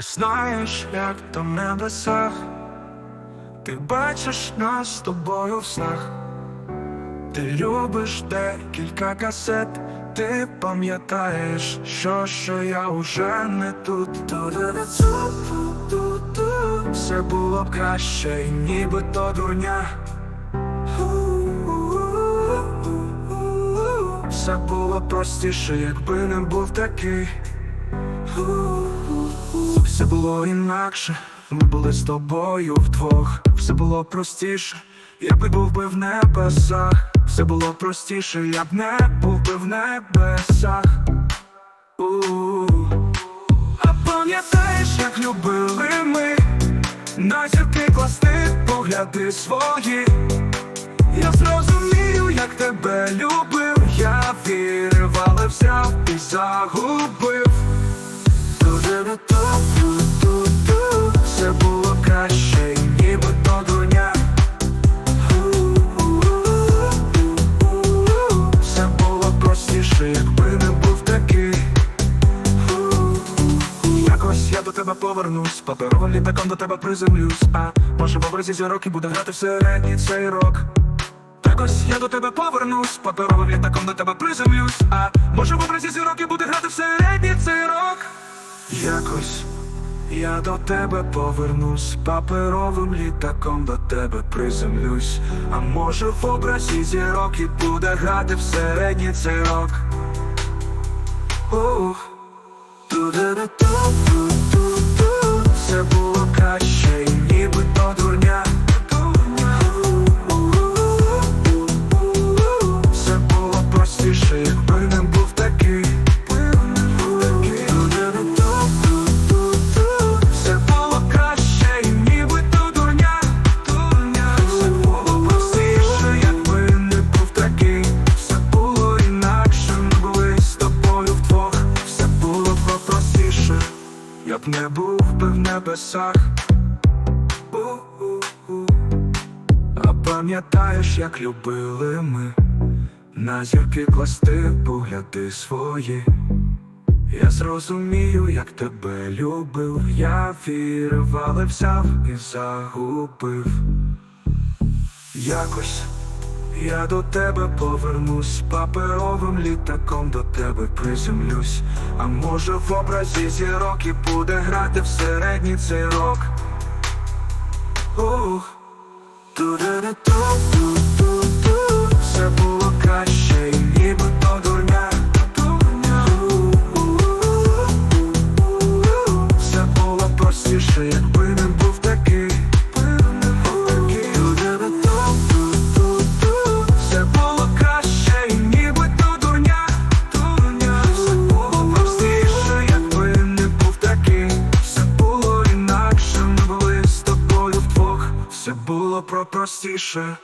Знаєш, як в небесах, ти бачиш нас з тобою в снах, ти любиш декілька касет, ти пам'ятаєш, що, що я уже не тут. Ту-ду-ду-цу-ту-ту-ту. Все було б краще, ніби то дурня. Все було простіше, якби не був такий. Все було інакше, ми були з тобою вдвох. Все було простіше, якби був би в небесах. Все було простіше, я б не був би в небесах. У-у-у. А пам'ятаєш, як любили ми на зірки класти погляди свої. Я зрозумію, як тебе любив, я вірив, але взяв і загубив. Повернусь, паперовим літаком до тебе приземлюсь. А може в образі зірок і буде грати всередині цей рок. Так ось я до тебе повернусь, паперовим літаком до тебе приземлюсь. А може в образі зірок і буде грати всередині цей рок. Якось я до тебе повернусь, паперовим літаком до тебе приземлюсь. А може в образі зірок і буде грати всередині цей рок. Ух. Я б не був би в небесах. У-у-у. А пам'ятаєш, як любили ми на зірки класти погляди свої. Я зрозумію, як тебе любив, я вірив, взяв і загубив. Якось я до тебе повернусь, паперовим літаком до тебе приземлюсь. А може в образі зірок і буде грати всередній цей рок. Ух. Ту-ду-ду-ту-ту-ту. Все було про простіше.